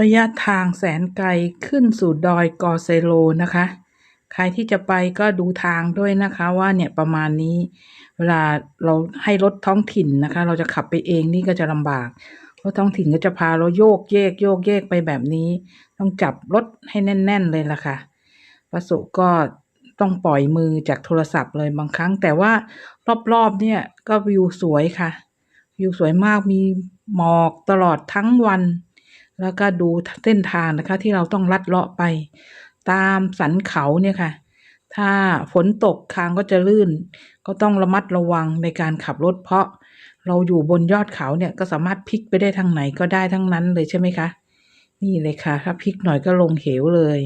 ระยะทางแสนไกลขึ้นสู่ดอยกอเซโลนะคะ ใครที่จะไปก็ดูทางด้วยนะคะว่าเนี่ยประมาณนี้ เวลาเราให้รถท้องถิ่นนะคะ เราจะขับไปเองนี่ก็จะลำบากเพรถท้องถิ่นก็จะพาเราโยกเยกโยกเยกไปแบบนี้ ต้องจับรถให้แน่น ๆ เลยล่ะค่ะประสุก็ต้องปล่อยมือจากโทรศัพท์เลยบางครั้ง แต่ว่ารอบๆเนี่ยก็วิวสวยค่ะ วิวสวยมากมีหมอกตลอดทั้งวัน แล้วก็ดูเส้นทางนะคะ ที่เราต้องลัดเลาะไป ตามสันเขาเนี่ยค่ะ ถ้าฝนตกทางก็จะลื่น ก็ต้องระมัดระวังในการขับรถ เพราะเราอยู่บนยอดเขาเนี่ยก็สามารถพลิกไปได้ทางไหนก็ได้ทั้งนั้นเลยใช่ไหมคะ นี่เลยค่ะ ถ้าพลิกหน่อยก็ลงเหวเลย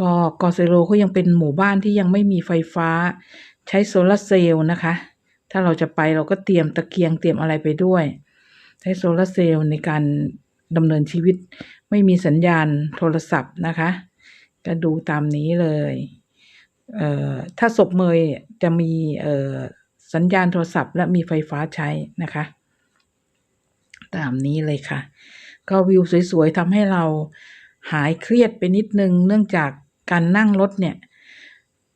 ก็กอเซโรเขายังเป็นหมู่บ้านที่ยังไม่มีไฟฟ้า ใช้โซลาร์เซลล์นะคะ ถ้าเราจะไปเราก็เตรียมตะเกียงเตรียมอะไรไปด้วย ใช้โซลาร์เซลล์ในการ ดำเนินชีวิต ไม่มีสัญญาณโทรศัพท์นะคะ ก็ดูตามนี้เลยเอ่อถ้าศพเมยจะมีเอ่อสัญญาณโทรศัพท์ และมีไฟฟ้าใช้นะคะ ตามนี้เลยค่ะ ก็วิวสวยๆทำให้เราหายเครียดไปนิดนึง เนื่องจากการนั่งรถเนี่ย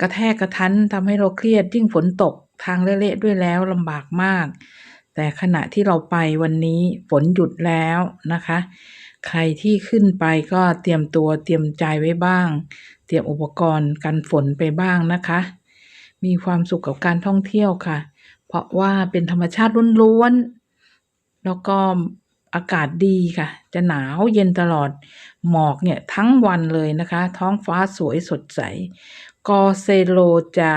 กระแทกกระทันทำให้เราเครียดยิ่งฝนตกทางเละๆด้วยแล้วลำบากมาก แต่ขณะที่เราไปวันนี้ฝนหยุดแล้วนะคะ ใครที่ขึ้นไปก็เตรียมตัวเตรียมใจไว้บ้าง เตรียมอุปกรณ์กันฝนไปบ้างนะคะ มีความสุขกับการท่องเที่ยวค่ะ เพราะว่าเป็นธรรมชาติล้วนๆแล้วก็อากาศดีค่ะ จะหนาวเย็นตลอด หมอกเนี่ยทั้งวันเลยนะคะ ท้องฟ้าสวยสดใส กอเซโลจ้า